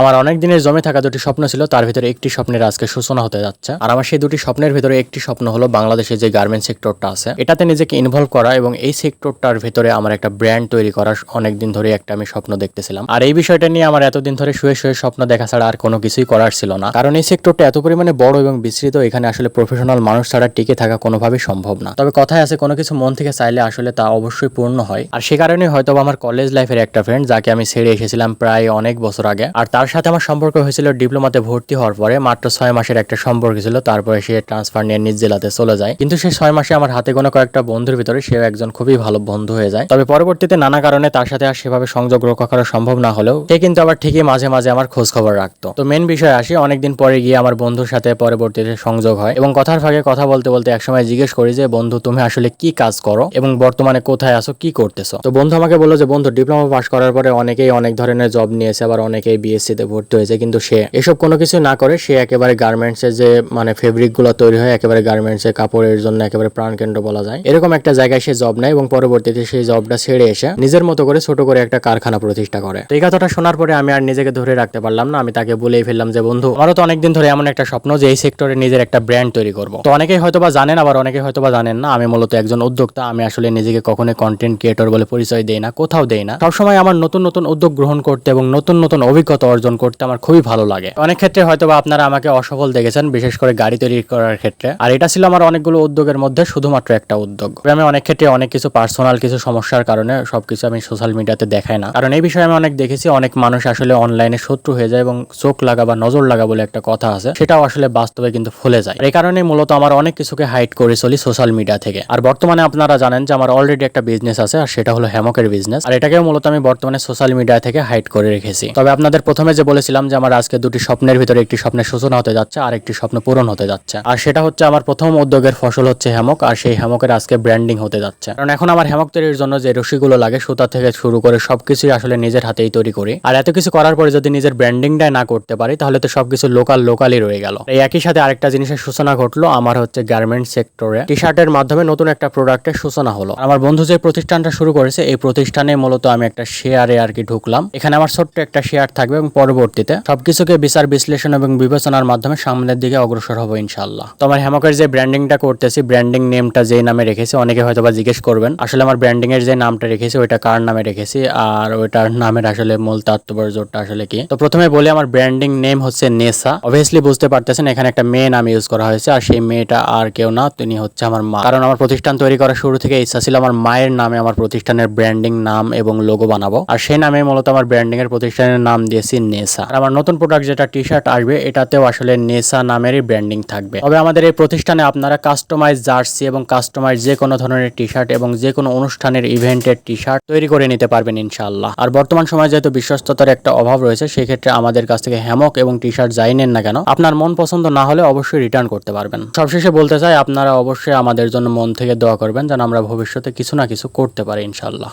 আমার অনেক দিনের জমে থাকা দুটি স্বপ্ন ছিল, তার ভিতরে একটি স্বপ্নের আজকে সূচনা হতে যাচ্ছে। আর আমার সেই দুটি স্বপ্নের ভিতরে একটি স্বপ্ন হলো বাংলাদেশে যে গার্মেন্ট সেক্টরটা আছে, এটাতে নিজেকে ইনভলভ করা এবং এই সেক্টরটার ভিতরে আমার একটা ব্র্যান্ড তৈরি করার অনেক দিন ধরে একটা আমি স্বপ্ন দেখতেছিলাম। আর এই বিষয়টা নিয়ে আমার এতদিন ধরে শুয়ে শুয়ে স্বপ্ন দেখা ছাড়া আর কোনো কিছুই করার ছিল না। কারণ এই সেক্টরটা এত পরিমাণে বড় এবং বিস্তৃত, এখানে আসলে প্রফেশনাল মানুষ ছাড়া টিকে থাকা কোনোভাবেই সম্ভব না। তবে কথায় আছে, কোনো কিছু মন থেকে চাইলে আসলে তা অবশ্যই পূর্ণ হয়। আর সে কারণে হয়তো আমার কলেজ লাইফের একটা ফ্রেন্ড যাকে আমি ছেড়ে এসেছিলাম প্রায় অনেক বছর আগে। আর তার সাথে আমার সম্পর্ক হয়েছিল, ডিপ্লোমাতে ভর্তি হওয়ার পরে মাত্র ছয় মাসের একটা সম্পর্ক ছিল, তারপরে সে ট্রান্সফার নিয়ে নিজ জেলাতে চলে যায়। কিন্তু সে ছয় মাসে আমার হাতে কোনো কয়েকটা বন্ধুর ভিতরে সে একজন খুবই ভালো বন্ধু হয়ে যায়। তবে পরবর্তীতে নানা কারণে তার সাথে আর সেভাবে সংযোগ রক্ষা করা সম্ভব না হলেও সে কিন্তু আবার ঠিকই মাঝে মাঝে আমার খোঁজ খবর রাখতো। তো মেন বিষয় আসি, অনেকদিন পরে গিয়ে আমার বন্ধুর সাথে পরবর্তীতে সংযোগ হয় এবং কথার ফাঁকে কথা বলতে বলতে একসময় জিজ্ঞেস করি যে, বন্ধু, তুমি আসলে কি কাজ করো এবং বর্তমানে কোথায় আছো, কি করতেছো? তো বন্ধু আমাকে বলল যে, বন্ধু, ডিপ্লোমা পাস করার পরে অনেকেই অনেক ধরনের জব নিয়েছে, আবার অনেকেই বিএসসি তে ভর্তি হয়েছে, কিন্তু সে এসব কোনো কিছু না করে, সে একেবারে গার্মেন্টসে যে মানে ফেব্রিকগুলো তৈরি হয়, একেবারে গার্মেন্টসে কাপড়ের জন্য একেবারে প্রাণকেন্দ্র বলা যায়। এরকম একটা জায়গায় সে জব নেয় এবং পরবর্তীতে সেই জবটা ছেড়ে এসে নিজের মতো করে ছোট করে একটা কারখানা প্রতিষ্ঠা করে। এই কথাটা শোনার পরে আমি আর নিজেকে ধরে রাখতে পারলাম না, আমি তাকে বলেই ফেললাম যে, বন্ধু, আমারও তো অনেকদিন ধরে এমন একটা স্বপ্ন যে, এই সেক্টরে নিজের একটা ব্র্যান্ড তৈরি করব। তো অনেকেই হয়তো বা জানেন, আবার অনেকে হয়তো বা জানেন না, আমি মূলত একজন উদ্যোক্তা, আমি আসলে নিজেকে কখনোই কন্টেন্ট ক্রিয়েটর বলে পরিচয় দেই না, কোথাও দেই না। সবসময় আমার নতুন নতুন উদ্যোগ গ্রহণ করতে এবং নতুন নতুন অভিজ্ঞতা করতে আমার খুবই ভালো লাগে। অনেক ক্ষেত্রে হয়তো বা আপনারা আমাকে অসফল দেখেছেন, বিশেষ করে গাড়ি তৈরি করার ক্ষেত্রে। আর এটা ছিল আমার অনেকগুলো উদ্যোগের মধ্যে শুধুমাত্র একটা উদ্যোগ। আমি অনেক ক্ষেত্রে অনেক কিছু পার্সোনাল কিছু সমস্যার কারণে সবকিছু আমি সোশ্যাল মিডিয়াতে দেখাই না। কারণ এই বিষয়ে আমি অনেক দেখেছি, অনেক মানুষ আসলে অনলাইনে শত্রু হয়ে যায় এবং চোখ লাগা বা নজর লাগা বলে একটা কথা আছে, সেটাও আসলে বাস্তবে কিন্তু ফুলে যায়। এই কারণে মূলত আমার অনেক কিছুকে হাইড করে চলি সোশ্যাল মিডিয়া থেকে। আর বর্তমানে আপনারা জানেন যে আমার অলরেডি একটা বিজনেস আছে, আর সেটা হলো হ্যামকের বিজনেস আর এটাকেও মূলত আমি বর্তমানে সোশ্যাল মিডিয়া থেকে হাইড করে রেখেছি। তবে আপনাদের প্রথমে যে বলেছিলাম যে আমার আজকে দুটি স্বপ্নের ভিতরে একটি স্বপ্নের সূচনা হতে যাচ্ছে, আর একটি স্বপ্ন পূরণ হতে যাচ্ছে। আর সেটা হচ্ছে আমার প্রথম উদ্যোগের ফসল হচ্ছে হ্যামক, আর সেই হ্যামকের আজকে ব্র্যান্ডিং হতে যাচ্ছে। কারণ এখন আমার হ্যামক তৈরির জন্য যে রশিগুলো লাগে, সুতা থেকে শুরু করে সবকিছুই আসলে নিজের হাতেই তৈরি করি। আর এত কিছু করার পরে যদি নিজের ব্র্যান্ডিংটাই না করতে পারি, তাহলে তো সবকিছু লোকাল লোকালই রয়ে গেল। এই একই সাথে আরেকটা জিনিসের সূচনা ঘটলো, আমার হচ্ছে গার্মেন্ট সেক্টরে টি শার্টের মাধ্যমে নতুন একটা প্রোডাক্টের সূচনা হলো। আমার বন্ধু যে প্রতিষ্ঠানটা শুরু করেছে, এই প্রতিষ্ঠানে মূলত আমি একটা শেয়ারে আর কি ঢুকলাম। এখানে আমার ছোট্ট একটা শেয়ার থাকবে এবং পরবর্তীতে সবকিছুকে বিচার, বিশ্লেষণ এবং বিবেচনার মাধ্যমে সামনের দিকে অগ্রসর হব ইনশাল্লাহ তো আমার হ্যামকের যে ব্র্যান্ডিংটা করতেছি, ব্র্যান্ডিং নেমটা যে নামে রেখেছি, অনেকে হয়তো বা জিজ্ঞেস করবেন, আসলে আমার ব্র্যান্ডিং এর যে নামটা রেখেছি, ওইটা কার নামে রেখেছি আর ওইটার নামের আসলে মূল তাত্পর্যটা আসলে কি? তো প্রথমে বলি, আমার ব্র্যান্ডিং নেম হচ্ছে নেসা। অবভিয়াসলি বুঝতে পারতেছেন, এখানে একটা মেয়ে নাম ইউজ করা হয়েছে আর সেই মেয়েটা আর কেউ না, তিনি হচ্ছে আমার মা। কারণ আমার প্রতিষ্ঠান তৈরি করার শুরু থেকে ইচ্ছা ছিল আমার মায়ের নামে আমার প্রতিষ্ঠানের ব্র্যান্ডিং নাম এবং লোগো বানাবো। আর সেই নামে মূলত আমার ব্র্যান্ডিং এর প্রতিষ্ঠানের নাম দিয়েছি নেসা আর আমার নতুন প্রোডাক্ট যেটা টি শার্ট আসবে, এটাতেও আসলে নেসা নামেরই ব্র্যান্ডিং থাকবে। তবে আমাদের এই প্রতিষ্ঠানে আপনারা কাস্টমাইজ জার্সি এবং কাস্টমাইজ যে কোনো ধরনের টি শার্ট এবং যে কোনো অনুষ্ঠানের ইভেন্টের টি শার্ট তৈরি করে নিতে পারবেন ইনশাল্লাহ আর বর্তমান সময়ে যেহেতু বিশ্বস্ততার একটা অভাব রয়েছে, সেক্ষেত্রে আমাদের কাছ থেকে হ্যামক এবং টি শার্ট যাই নেন না কেন, আপনার মন পছন্দ না হলে অবশ্যই রিটার্ন করতে পারবেন। সবশেষে বলতে চাই, আপনারা অবশ্যই আমাদের জন্য মন থেকে দোয়া করবেন যেন আমরা ভবিষ্যতে কিছু না কিছু করতে পারি ইনশাআল্লাহ।